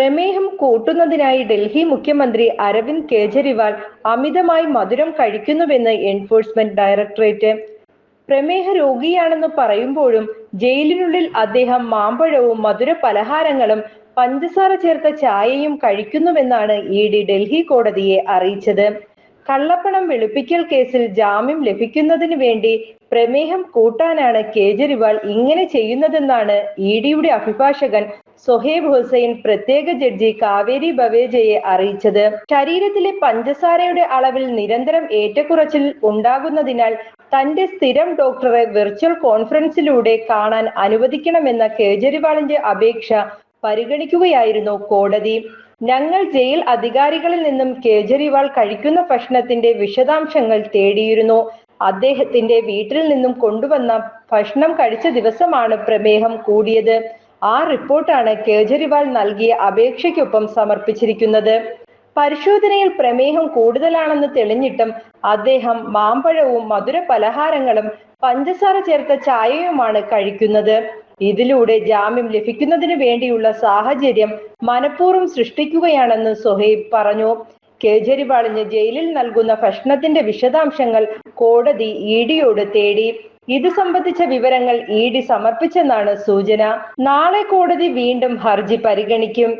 പ്രമേഹം കൂട്ടുന്നതിനായി ഡൽഹി മുഖ്യമന്ത്രി അരവിന്ദ് കെജ്രിവാൾ അമിതമായി മധുരം കഴിക്കുന്നുവെന്ന് എൻഫോഴ്സ്മെന്റ് ഡയറക്ടറേറ്റ്. പ്രമേഹ രോഗിയാണെന്ന് പറയുമ്പോഴും ജയിലിനുള്ളിൽ അദ്ദേഹം മാമ്പഴവും മധുര പലഹാരങ്ങളും പഞ്ചസാര ചേർത്ത ചായയും കഴിക്കുന്നുവെന്നാണ് ഇ ഡി ഡൽഹി കോടതിയെ അറിയിച്ചത്. കള്ളപ്പണം വെളുപ്പിക്കൽ കേസിൽ ജാമ്യം ലഭിക്കുന്നതിന് വേണ്ടി പ്രമേഹം കൂട്ടാനാണ് കേജ്രിവാൾ ഇങ്ങനെ ചെയ്യുന്നതെന്നാണ് ഇ ഡിയുടെ അഭിഭാഷകൻ സൊഹേബ് ഹുസൈൻ പ്രത്യേക ജഡ്ജി കാവേരി ബവേജയെ അറിയിച്ചത്. ശരീരത്തിലെ പഞ്ചസാരയുടെ അളവിൽ നിരന്തരം ഏറ്റക്കുറച്ചിൽ ഉണ്ടാകുന്നതിനാൽ തന്റെ സ്ഥിരം ഡോക്ടറെ വെർച്വൽ കോൺഫറൻസിലൂടെ കാണാൻ അനുവദിക്കണമെന്ന കേജ്രിവാളിന്റെ അപേക്ഷ പരിഗണിക്കുകയായിരുന്നു കോടതി. ഞങ്ങൾ ജയിൽ അധികാരികളിൽ നിന്നും കേജ്രിവാൾ കഴിക്കുന്ന ഭക്ഷണത്തിന്റെ വിശദാംശങ്ങൾ തേടിയിരുന്നു. അദ്ദേഹത്തിന്റെ വീട്ടിൽ നിന്നും കൊണ്ടുവന്ന ഭക്ഷണം കഴിച്ച ദിവസമാണ് പ്രമേഹം കൂടിയത്. ആ റിപ്പോർട്ടാണ് കേജ്രിവാൾ നൽകിയ അപേക്ഷയ്ക്കൊപ്പം സമർപ്പിച്ചിരിക്കുന്നത്. പരിശോധനയിൽ പ്രമേഹം കൂടുതലാണെന്ന് തെളിഞ്ഞിട്ടും അദ്ദേഹം മാമ്പഴവും മധുര പലഹാരങ്ങളും പഞ്ചസാര ചേർത്ത ചായയുമാണ് കഴിക്കുന്നത്. ഇതിലൂടെ ജാമ്യം ലഭിക്കുന്നതിന് വേണ്ടിയുള്ള സാഹചര്യം മനഃപൂർവം സൃഷ്ടിക്കുകയാണെന്ന് സുഹൈബ് പറഞ്ഞു. കേജ്രിവാളിന് ജയിലിൽ നൽകുന്ന ഭക്ഷണത്തിന്റെ വിശദാംശങ്ങൾ കോടതി ഇ ഡിയോട് തേടി. ഇത് സംബന്ധിച്ച വിവരങ്ങൾ ഇ ഡി സമർപ്പിച്ചെന്നാണ് സൂചന. നാളെ കോടതി വീണ്ടും ഹർജി പരിഗണിക്കും.